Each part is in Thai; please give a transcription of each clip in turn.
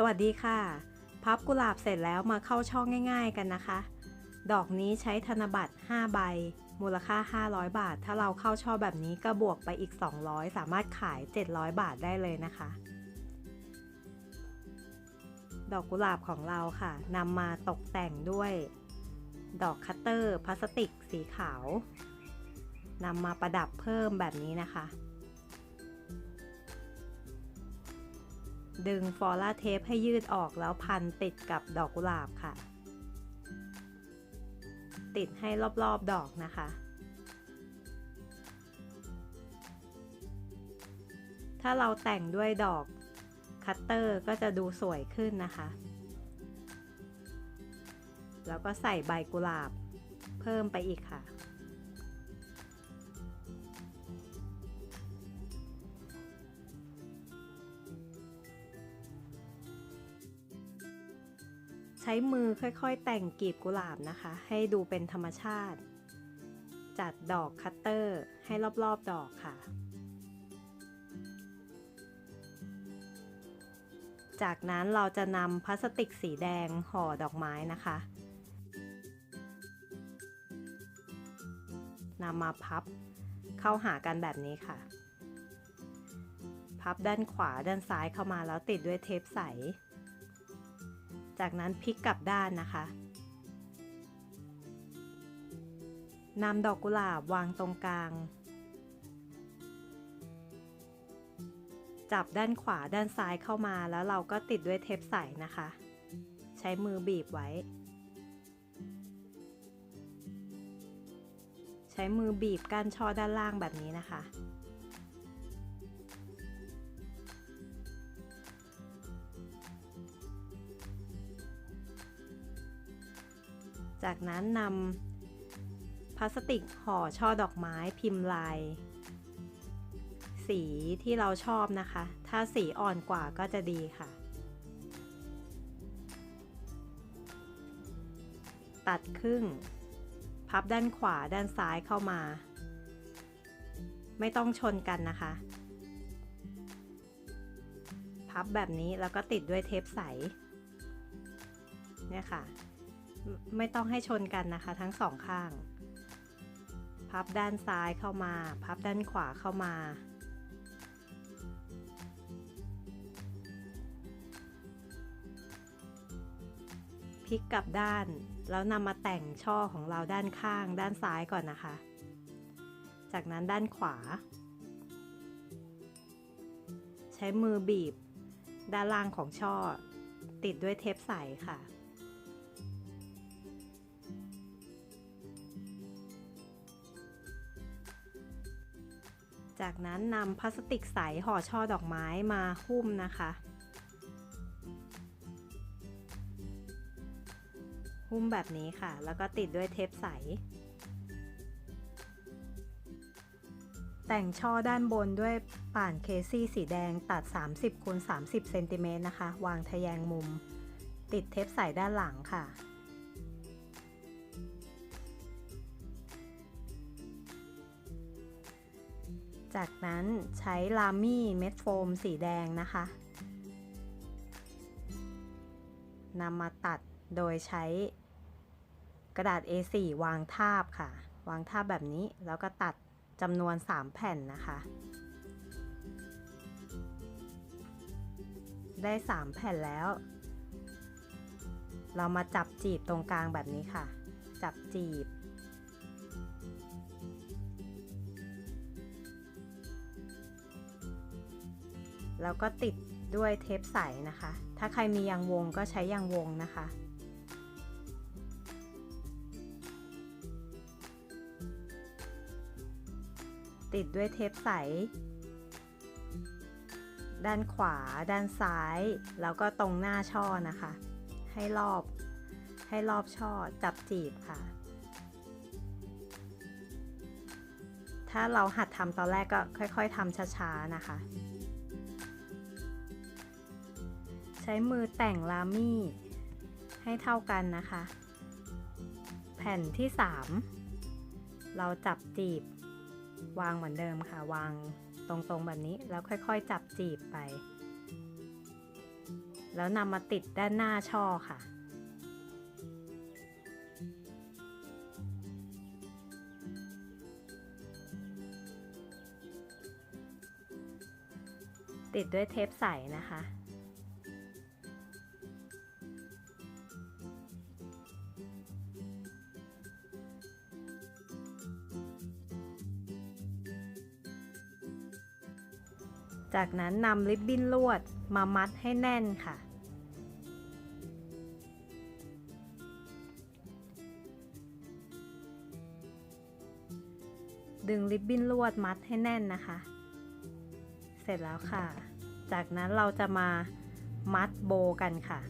สวัสดีค่ะ พับกุหลาบเสร็จแล้วมาเข้าช่องง่าย ๆกันนะคะ ดอกนี้ใช้ธนบัตร 5 ใบ มูลค่า 500 บาท ถ้าเราเข้าช่อแบบนี้ก็บวกไปอีก 200 สามารถขาย 700 บาทได้เลยนะคะ ดอกกุหลาบของเราค่ะนำมาตกแต่งด้วย ดอกคัตเตอร์พลาสติกสีขาวนำมาประดับเพิ่มแบบนี้นะคะ ดึงฟอล่าเทปให้ยืดออกแล้วพันติดกับดอกกุหลาบค่ะ ติดให้รอบๆดอกนะคะ ถ้าเราแต่งด้วยดอกคัตเตอร์ก็จะดูสวยขึ้นนะคะ แล้วก็ใส่ใบกุหลาบเพิ่มไปอีกค่ะ ช้มือค่อยๆ แต่งกลีบกุหลาบนะคะ ให้ดูเป็นธรรมชาติ จัดดอกคัตเตอร์ให้รอบๆดอกค่ะ จากนั้นเราจะนำพลาสติกสีแดงห่อดอกไม้นะคะนำมาพับเข้าหากันแบบนี้ค่ะ พับด้านขวาด้านซ้ายเข้ามาแล้วติดด้วยเทปใส จากนั้นพลิกกลับด้านนะคะนำดอกกุหลาบวางตรงกลาง จับด้านขวาด้านซ้ายเข้ามาแล้วเราก็ติดด้วยเทปใสนะคะ ใช้มือบีบไว้ ใช้มือบีบก้านช่อด้านล่างแบบนี้นะคะ จากนั้นนำพลาสติกห่อช่อดอกไม้พิมพ์ลาย สีที่เราชอบนะคะ ถ้าสีอ่อนกว่าก็จะดีค่ะ ตัดครึ่ง พับด้านขวาด้านซ้ายเข้ามา ไม่ต้องชนกันนะคะ พับแบบนี้แล้วก็ติดด้วยเทปใสเนี่ยค่ะ ไม่ต้องให้ชนกันนะคะ ทั้งสองข้าง พับด้านซ้ายเข้ามา พับด้านขวาเข้ามา พลิกกลับด้าน แล้วนำมาแต่งช่อของเราด้านข้าง ด้านซ้ายก่อนนะคะ จากนั้นด้านขวา ใช้มือบีบ ด้านล่างของช่อ ติดด้วยเทปใสค่ะ จากนั้นนำพลาสติกใสห่อช่อดอกไม้มาหุ้มนะคะ หุ้มแบบนี้ค่ะ แล้วก็ติดด้วยเทปใส แต่งช่อด้านบนด้วยป่านเคซี่สีแดงตัด 30คูณ30เซนติเมตรนะคะ วางทะแยงมุม ติดเทปใสด้านหลังค่ะ จากนั้นใช้ลามี่เม็ดโฟมสีแดงนะคะนำมาตัดโดยใช้กระดาษ A4 วางทาบค่ะ วางทาบแบบนี้แล้วก็ตัดจำนวน 3 แผ่นนะคะ ได้ 3 แผ่นแล้ว เรามาจับจีบตรงกลางแบบนี้ค่ะ จับจีบ แล้วก็ติดด้วยเทปใสนะคะ ถ้าใครมียางวงก็ใช้ยางวงนะคะ ติดด้วยเทปใส ด้านขวา ด้านซ้าย แล้วก็ตรงหน้าช่อนะคะ ให้รอบ ให้รอบช่อจับจีบค่ะ ถ้าเราหัดทำตอนแรกก็ค่อย ๆทำช้าๆนะคะ ช้มือแต่งลามี่ ให้เท่ากันนะคะ แผ่นที่ 3 เราจับจีบ วางเหมือนเดิมค่ะ วางตรงๆแบบนี้แล้วค่อยๆ จับจีบไป แล้วนำมาติดด้านหน้าช่อค่ะติดด้วยเทปใสนะคะ จากนั้นนำริบบิ้นลวดมามัดให้แน่นค่ะ ดึงริบบิ้นลวดมัดให้แน่นนะคะ เสร็จแล้วค่ะ จากนั้นเราจะมามัดโบกันค่ะ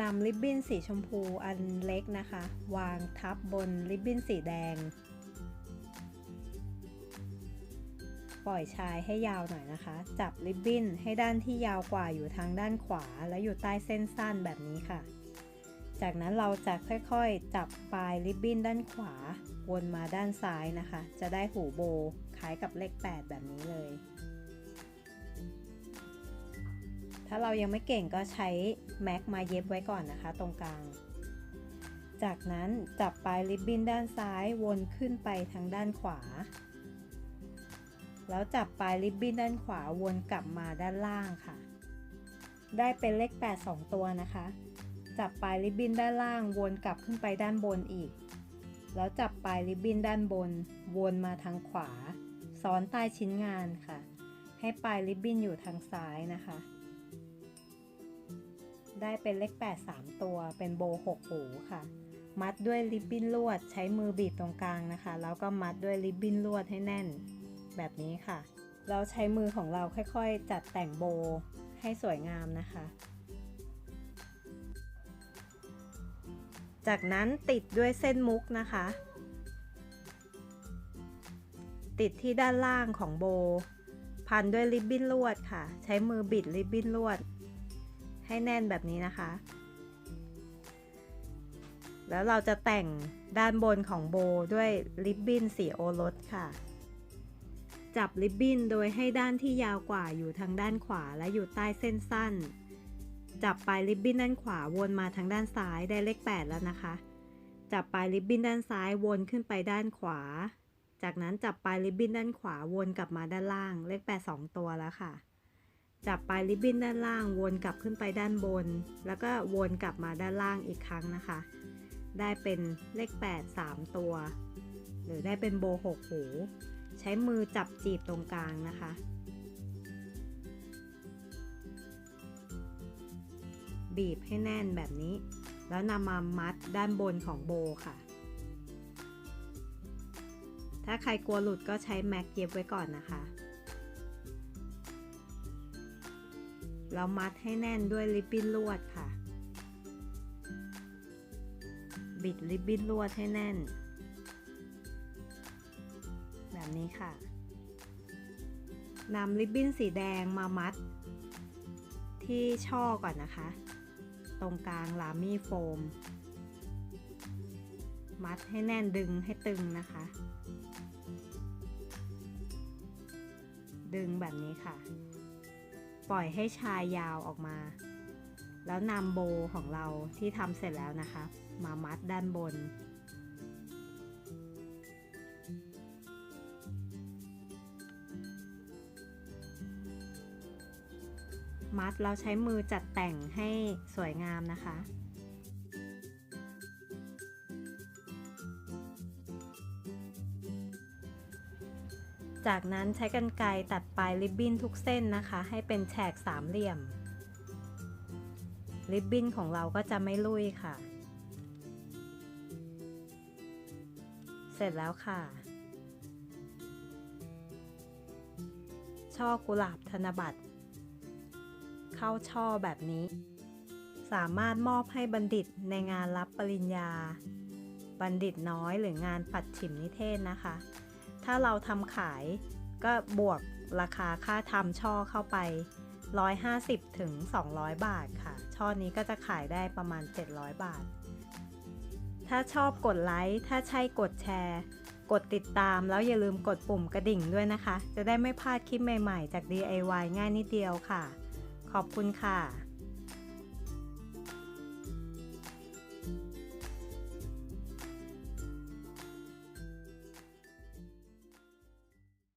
นำริบบิ้นสีชมพูอันเล็กนะคะ วางทับบนริบบิ้นสีแดง ปล่อยชายให้ยาวหน่อยนะคะ จับริบบิ้นให้ด้านที่ยาวกว่าอยู่ทางด้านขวา และอยู่ใต้เส้นสั้นแบบนี้ค่ะ จากนั้นเราจะค่อยๆ จับปลายริบบิ้นด้านขวา วนมาด้านซ้ายนะคะ จะได้หูโบคล้ายกับเลข 8 แบบนี้เลย ถ้าเรายังไม่เก่งก็ใช้แม็กมาเย็บไว้ก่อนนะคะ ตรงกลาง จากนั้นจับปลายริบบิ้นด้านซ้ายวนขึ้นไปทางด้านขวา แล้วจับปลายริบบิ้นด้านขวาวนกลับมาด้านล่างค่ะ ได้เป็นเลข 8 2 ตัวนะคะ จับปลายริบบิ้นด้านล่างวนกลับขึ้นไปด้านบนอีก แล้วจับปลายริบบิ้นด้านบน วนมาทางขวา ซ้อนใต้ชิ้นงานค่ะ ให้ปลายริบบิ้นอยู่ทางซ้ายนะคะ ได้เป็นเลข8 3 ตัว เป็นโบ6หูค่ะ มัดด้วยริบบิ้นลวด ใช้มือบีบตรงกลางนะคะ แล้วก็มัดด้วยริบบิ้นลวดให้แน่น แบบนี้ค่ะ เราใช้มือของเราค่อยๆ จัดแต่งโบให้สวยงามนะคะ จากนั้นติดด้วยเส้นมุกนะคะ ติดที่ด้านล่างของโบ พันด้วยริบบิ้นลวดค่ะ ใช้มือบิดริบบิ้นลวด ให้แน่นแบบนี้นะคะ แล้วเราจะแต่งด้านบนของโบด้วยริบบิ้นสีโอรสค่ะ จับริบบิ้นโดยให้ด้านที่ยาวกว่าอยู่ทางด้านขวาและอยู่ใต้เส้นสั้น จับปลายริบบิ้นด้านขวาวนมาทางด้านซ้ายได้เลข 8 แล้วนะคะ จับปลายริบบิ้นด้านซ้ายวนขึ้นไปด้านขวา จากนั้นจับปลายริบบิ้นด้านขวาวนกลับมาด้านล่างเลข 8 2 ตัวแล้วค่ะ จับปลายริบบิ้นด้านล่าง วนกลับขึ้นไปด้านบน แล้วก็วนกลับมาด้านล่างอีกครั้งนะคะ ได้เป็นเลข 8 3 ตัว หรือได้เป็นโบ6หู ใช้มือจับจีบตรงกลางนะคะ บีบให้แน่นแบบนี้ แล้วนำมามัดด้านบนของโบค่ะ ถ้าใครกลัวหลุดก็ใช้แม็กเย็บไว้ก่อนนะคะ แล้วมัดให้แน่นด้วยริบบิ้นลวดค่ะ บิดริบบิ้นลวดให้แน่น แบบนี้ค่ะนำริบบิ้นสีแดงมามัด ที่ช่อก่อนนะคะ ตรงกลางลามี่โฟม มัดให้แน่นดึงให้ตึงนะคะ ดึงแบบนี้ค่ะ ปล่อยให้ชายยาวออกมา แล้วนำโบของเราที่ทำเสร็จแล้วนะคะ มามัดด้านบน มัดเราใช้มือจัดแต่งให้สวยงามนะคะ จากนั้นใช้กรรไกรตัดปลายริบบิ้นทุกเส้นนะคะ ให้เป็นแฉกสามเหลี่ยม ริบบิ้นของเราก็จะไม่ลุยค่ะ เสร็จแล้วค่ะ ช่อกุหลาบธนบัตร เข้าช่อแบบนี้ สามารถมอบให้บัณฑิตในงานรับปริญญา บัณฑิตน้อยหรืองานปัดฉิมนิเทศนะคะ ถ้าเราทำขายก็บวกราคาค่าทำช่อเข้าไป 150ถึง200 บาทค่ะ ช่อนี้ก็จะขายได้ประมาณ 700 บาท ถ้าชอบกดไลค์ ถ้าใช่กดแชร์ กดติดตามแล้วอย่าลืมกดปุ่มกระดิ่งด้วยนะคะ จะได้ไม่พลาดคลิปใหม่ๆ จาก DIY ง่ายนิดเดียวค่ะ ขอบคุณค่ะ